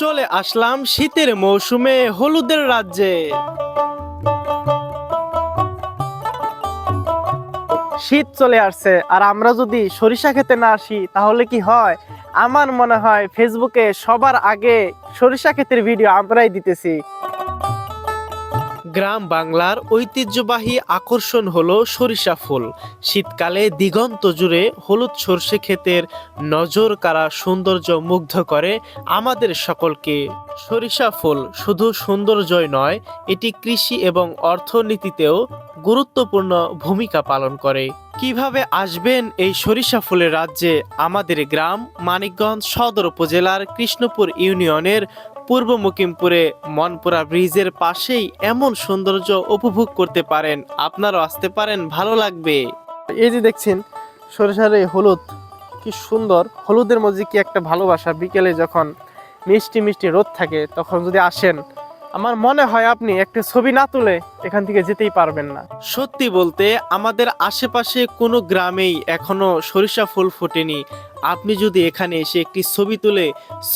চলে আসলাম শীতের মৌসুমে হলুদের রাজ্যে। শীত চলে আসছে, আর আমরা যদি সরিষা খেতে না আসি, তাহলে কি হয়? আমার মনে হয় ফেসবুকে সবার আগে সরিষা ক্ষেতের ভিডিও আমরাই দিতেছি। গ্রাম বাংলার ঐতিহ্যবাহী আকর্ষণ হলো সরিষা ফুল। শীতকালে দিগন্ত জুড়ে হলুদ সর্ষে ক্ষেতের নজর কারা সৌন্দর্য মুগ্ধ করে, আমাদের সকলকে সরিষা ফুল শুধু সৌন্দর্যই নয়, এটি কৃষি এবং অর্থনীতিতেও গুরুত্বপূর্ণ ভূমিকা পালন করে। কীভাবে আসবেন এই সরিষা ফুলের রাজ্যে? আমাদের গ্রাম, মানিকগঞ্জ সদর উপজেলার কৃষ্ণপুর ইউনিয়নের পূর্ব মুকিমপুরে মনপুরা ব্রিজের পাশেই এমন সৌন্দর্য উপভোগ করতে পারেন। আপনারাও আসতে পারেন, ভালো লাগবে। এই যে দেখছেন, সরিষার এই হলুদ, কি সুন্দর। হলুদের মধ্যে কি একটা ভালোবাসা। বিকেলে যখন মিষ্টি মিষ্টি রোদ থাকে, তখন যদি আসেন আমার মনে হয় আপনি একটা ছবি না তুলে এখান থেকে যেতেই পারবেন না। সত্যি বলতে আমাদের আশেপাশে কোনো গ্রামেই এখনও সরিষা ফুল ফোটেনি। আপনি যদি এখানে এসে একটি ছবি তুলে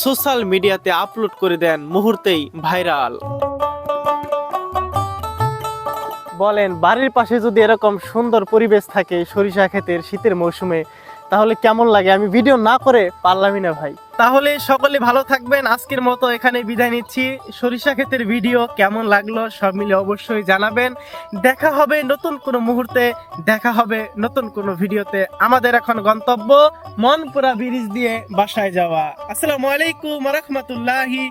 সোশ্যাল মিডিয়াতে আপলোড করে দেন মুহূর্তেই ভাইরাল। বলেন বাড়ির পাশে যদি এরকম সুন্দর পরিবেশ থাকে সরিষা ক্ষেতের শীতের মৌসুমে তাহলে কেমন লাগে? আমি ভিডিও না করে পারলামই না ভাই। তাহলে সকলে ভালো থাকবেন। আজকের মতো এখানে বিদায় নিচ্ছি। সরিষা ক্ষেতের ভিডিও কেমন লাগল সব মিলে অবশ্যই জানাবেন। দেখা হবে নতুন কোনো মুহূর্তে। দেখা হবে নতুন কোনো ভিডিওতে। আমাদের এখন গন্তব্য মনপুরা ব্রিজ দিয়ে বাসায় যাওয়া। আসসালামু আলাইকুম রহমতুল্লাহি